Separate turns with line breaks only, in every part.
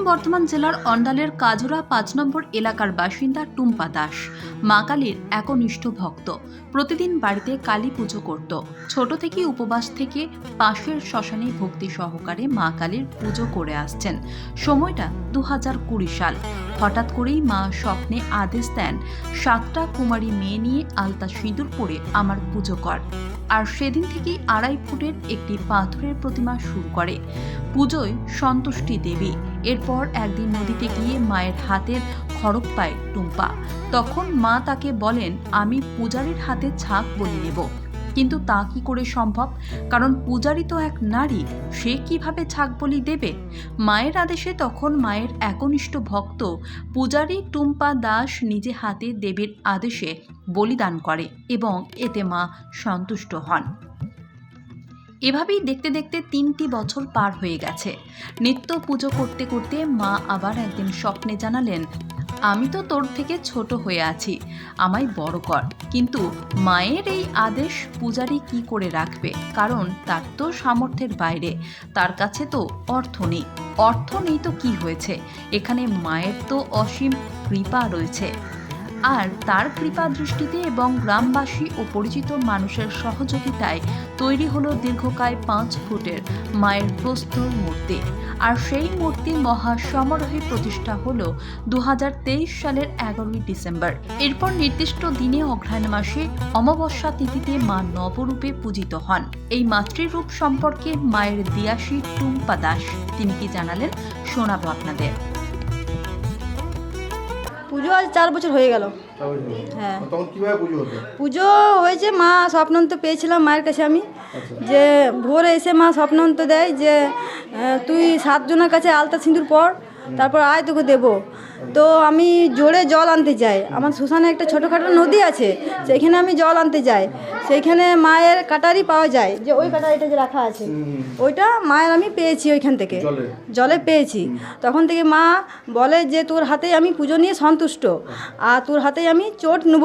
পশ্চিম বর্ধমান জেলার অন্ডালের কাজুরা পাঁচ নম্বর এলাকার বাসিন্দা টুম্পা দাস। মা কালীর একনিষ্ঠ ভক্ত। প্রতিদিন বাড়িতে কালী পুজো করত। ছোট থেকেই উপবাস থেকে পাশের শ্মশানে ভক্তি সহকারে মা কালীর পুজো করে আসছেন। সময়টা দু সাল। হঠাৎ করেই মা স্বপ্নে আদেশ দেন, সাতটা কুমারী মেয়ে নিয়ে আলতা সিঁদুর পরে আমার পুজো কর। আর সেদিন থেকেই আড়াই ফুটের একটি পাথরের প্রতিমা শুরু করে। পুজোয় সন্তুষ্টি দেবী। এরপর একদিন নদীতে গিয়ে মায়ের হাতের খড়ক পায় টুম্পা। তখন মা তাকে বলেন, আমি পূজারীর হাতে ছাক বলি নেব। কিন্তু তা কি করে সম্ভব? কারণ পূজারী তো এক নারী, সে কীভাবে ছাক বলি দেবে? মায়ের আদেশে তখন মায়ের একনিষ্ঠ ভক্ত পূজারী টুম্পা দাস নিজে হাতে দেবীর আদেশে বলিদান করে এবং এতে মা সন্তুষ্ট হন। এভাবেই দেখতে দেখতে তিনটি বছর পার হয়ে গেছে। নিত্য পুজো করতে করতে মা আবার একদিন স্বপ্নে জানালেন, আমি তো তোর থেকে ছোট হয়ে আছি, আমায় বড় কর। কিন্তু মায়ের এই আদেশ পূজারি কি করে রাখবে? কারণ তার তো সামর্থ্যের বাইরে, তার কাছে তো অর্থ নেই। অর্থ নেই তো কি হয়েছে? এখানে মায়ের তো অসীম কৃপা রয়েছে। আর তার কৃপা দৃষ্টিতে এবং গ্রামবাসী ও পরিচিত মানুষের সহযোগিতায় তৈরি হলো দীর্ঘকায় পাঁচ ফুটের মায়ের প্রস্তর মূর্তি। আর সেই মূর্তি মহা সমারোহে প্রতিষ্ঠা হলো তেইশ সালের এগারোই ডিসেম্বর। এরপর নির্দিষ্ট দিনে অগ্রহায়ণ মাসে অমাবস্যা তিথিতে মা নবরূপে পূজিত হন। এই মাতৃরূপ সম্পর্কে মায়ের দিয়াসী টুম্পা দাস। তিনি কি জানালেন শোনাবো আপনাদের।
পুজো আজ চার বছর হয়ে গেল। হ্যাঁ
তখন কীভাবে পুজো হতো?
পুজো হয়েছে মা স্বপ্নন্ত পেয়েছিলাম মায়ের কাছে আমি।
আচ্ছা।
যে ভোরে এসে মা স্বপ্নন্ত দেয় যে তুই সাতজনের কাছে আলতা সিঁদুর পর তারপর আয় তোকে দেবো। তো আমি জোরে জল আনতে যাই আমার শ্মশানে একটা ছোটোখাটো নদী আছে সেইখানে আমি জল আনতে যাই। সেইখানে মায়ের কাটারি পাওয়া যায় যে ওই কাটারিটা যে রাখা আছে ওইটা মায়ের আমি পেয়েছি ওইখান থেকে।
জলে?
পেয়েছি। তখন থেকে মা বলে যে তোর হাতে আমি পুজো নিয়ে সন্তুষ্ট আর তোর হাতে আমি চোট নেব।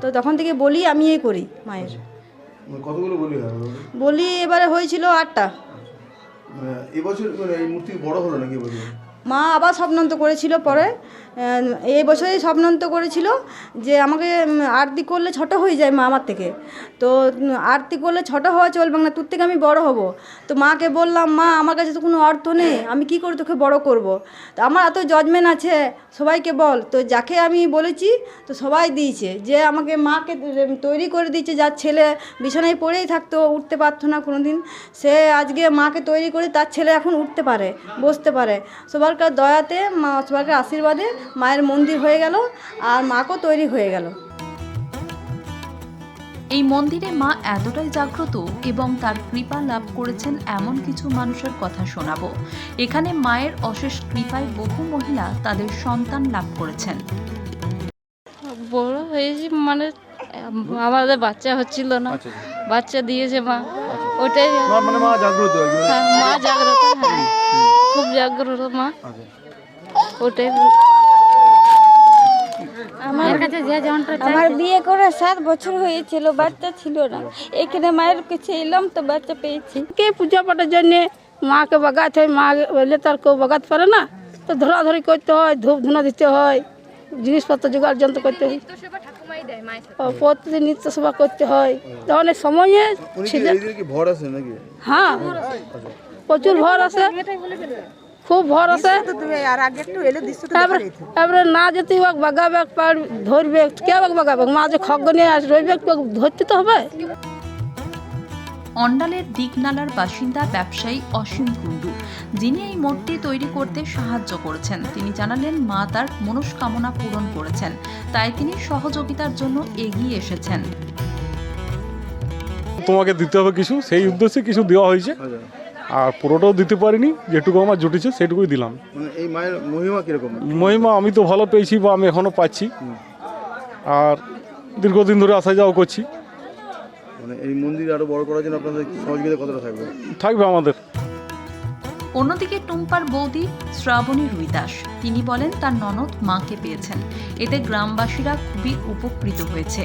তো তখন থেকে বলি আমি এই করি মায়ের।
মানে কতগুলো বলি বলি
এবারে হয়েছিল আটটা।
মানে এবছর মানে মূর্তি বড় হলো নাকি এবছর
মা আবার স্বপ্নন্ত করেছিল পরে। এই বছরেই স্বপ্নান্ত করেছিল যে আমাকে আরতি করলে ছোট হয়ে যায় মা আমার থেকে। তো আরতি করলে ছোট হওয়া চলবে না, তোর থেকে আমি বড় হব। তো মাকে বললাম, মা, আমার কাছে তো কোনো অর্থ নেই, আমি কি করে তোকে বড় করব? তো আমার এত জজমেন্ট আছে, সবাইকে বল। তো যাকে আমি বলেছি, তো সবাই দিয়েছে। যে আমাকে মাকে তৈরি করে দিয়েছে, যার ছেলে বিছানায় পড়েই থাকতো, উঠতে পারতো না কোনো দিন সে আজকে মাকে তৈরি করে, তার ছেলে এখন উঠতে পারে, বসতে পারে। সবারকার দয়াতে মা সবারকার আশীর্বাদে মায়ের মন্দির হয়ে গেল আর মাকেও তৈরি হয়ে গেল।
এই মন্দিরে মা এতটাই জাগ্রত এবং তার কৃপা লাভ করেছেন এমন কিছু মানুষের কথা শোনাবো। এখানে মায়ের অশেষ কৃপায় বহু মহিলা তাদের সন্তান লাভ করেছেন।
বড় হয়েছি মানে আমাদের বাচ্চা হচ্ছিল না।
আচ্ছা
বাচ্চা দিয়েছে মা। ওটাই
মানে মা জাগ্রত
হ্যাঁ, মা জাগ্রত হ্যাঁ। খুব জাগ্রত মা।
আচ্ছা।
ওটাই।
আমার কাছে যে যেমনটা আমার বিয়ে করে সাত বছর হয়েছিল বাচ্চা ছিল না। এখানে মায়ের কাছে এলাম তো বাচ্চা পেয়েছি।
কে পূজা পাঠের জন্যে মাকে বাগাতে হয় মা বললে তার কেউ বাগাতে পারে না? তো ধরাধরি করতে হয় ধূপ ধুনা দিতে হয় জিনিসপত্র জোগাড় যন্ত্র করতে হয়। প্রতিদিন নিত্য সেবা করতে হয়। তো অনেক সময়ে ছিল
এইদিকে কি ভর আছে নাকি?
হ্যাঁ। প্রচুর ভর আছে। খুব ভর আছে। তারপরে না যেতে হোক বাগাবে ধরবে। কে হোক বাগাবে মা যে খগ্গ নিয়ে আস রইবে ধরতে তো হবে।
অন্ডালের দিকনালার বাসিন্দা ব্যবসায়ী অসীম কুণ্ডু যিনি এই মূর্তি তৈরি করতে সাহায্য করেছেন। তিনি জানালেন মা তার মনস্কামনা পূরণ করেছেন। তাই তিনি সহযোগিতার জন্য এগিয়ে এসেছেন।
তোমাকে দিতে হবে কিছু সেই উদ্দেশ্যে কিছু দেওয়া হয়েছে। আর পুরোটাও দিতে পারিনি যেটুকু আমার জুটেছে সেটুকুই দিলাম।
মানে এই মায়ের মহিমা কীরকম?
মহিমা আমি তো ভালো পেয়েছি বা আমি এখনও পাচ্ছি। আর দীর্ঘদিন ধরে আসা যাওয়া করছি।
মানে এই মন্দির আরও বড় করার জন্য আপনাদের সহযোগিতা কতটা থাকবে?
থাকবে আমাদের।
অন্যদিকে টুম্পার বৌদি শ্রাবণী রুইদাস তিনি বলেন তার ননদ মাকে পেয়েছেন। এতে গ্রামবাসীরা খুবই উপকৃত হয়েছে।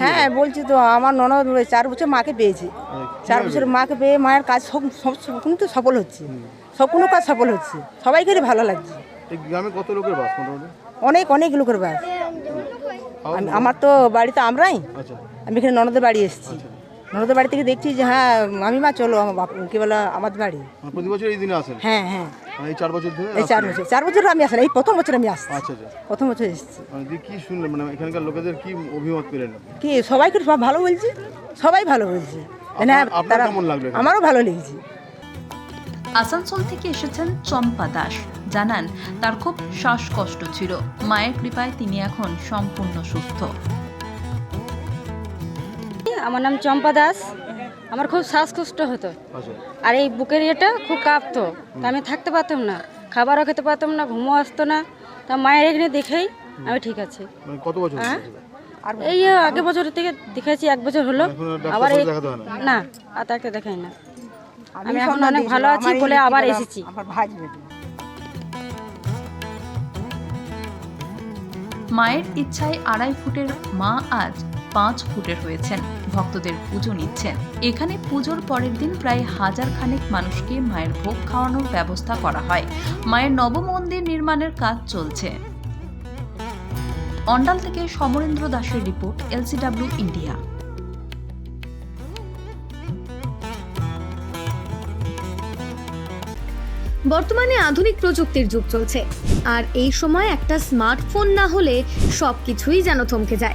হ্যাঁ বলছি তো আমার ননদ চার বছর মাকে পেয়েছি। চার বছর মাকে পেয়ে মায়ের কাজ সব কিন্তু সফল হচ্ছে। সব কোনো কাজ সফল হচ্ছে। সবাইকে ভালো লাগছে।
গ্রামে কত লোকের বাস
অনেক অনেক লোকের বাস। আমার তো বাড়িতে আমরাই।
আচ্ছা।
আমি এখানে ননদের বাড়ি এসেছি। ননদের বাড়ি থেকে দেখছি যে হ্যাঁ আমি মা চলো আমার বাপ কি বলে আমার বাড়ি।
মানে প্রতি বছর এই দিনে আসেন?
হ্যাঁ হ্যাঁ।
এই চার বছর ধরে
এই চার বছর চার বছর আমি আসলাম এই প্রথম বছর আমি আসছি।
আচ্ছা আচ্ছা।
প্রথম বছর এসেছি।
মানে কি শুনলেন? মানে এখানকার লোকেদের কি অভিমত পেলেন
কি সবাইকে সব ভালো বলছি? সবাই ভালো বলছে। মানে? আমারও ভালো লেগেছে।
আসানসোল থেকে এসেছেন চম্পা দাস। জানান তার খুব শ্বাসকষ্ট ছিল। মায়ের কৃপায় তিনি এখন সম্পূর্ণ সুস্থ।
আমার নাম চম্পা দাস। আমার খুব শ্বাসকষ্ট হতো
আচ্ছা
আর এই বুকের ইয়েটা খুব কাঁপতো তা আমি থাকতে পারতাম না খাবারও খেতে পারতাম না ঘুমও আসতো না তা মায়ের এখানে দেখেই আমি ঠিক আছি
মানে কত বছর
হ্যাঁ?
হয়েছে?
এই আগের বছর থেকে দেখেছি এক বছর হলো
আর
আবার
না?
আর তাকে দেখাই না আমি এখন অনেক ভালো আছি বলে আবার এসেছি
আমার ভাই বেটি।
মায়ের ইচ্ছায় আড়াই ফুটের মা আজ পাঁচ ফুটের হয়েছেন। ভক্তদের পুজো নিচ্ছেন। এখানে পুজোর পরের দিন প্রায় হাজার খানেক মানুষকে মায়ের ভোগ খাওয়ানোর ব্যবস্থা করা হয়। মায়ের নব মন্দির নির্মাণের কাজ চলছে। অন্ডাল থেকে সমরেন্দ্র দাসের রিপোর্ট, এলসিডব্লিউ ইন্ডিয়া।
বর্তমানে আধুনিক প্রযুক্তির যুগ চলছে। আর এই সময় একটা স্মার্টফোন না হলে সব কিছুই যেন থমকে যায়।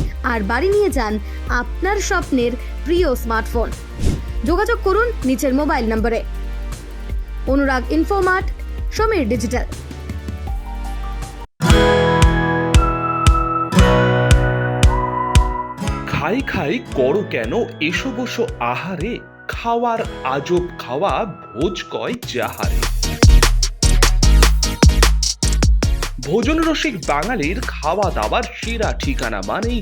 আর বাড়ি নিয়ে যান আপনার স্বপ্নের প্রিয় স্মার্টফোন। যোগাযোগ করুন নিচের মোবাইল নম্বরে। Anurag Infomart Samir digital.
খাই খাই করো কেন? এসো বসো আহারে। খাওয়ার আজব খাওয়া, ভোজ কয় যাহারে। ভোজন রসিক বাঙালির খাওয়া দাওয়ার সেরা ঠিকানা মানেই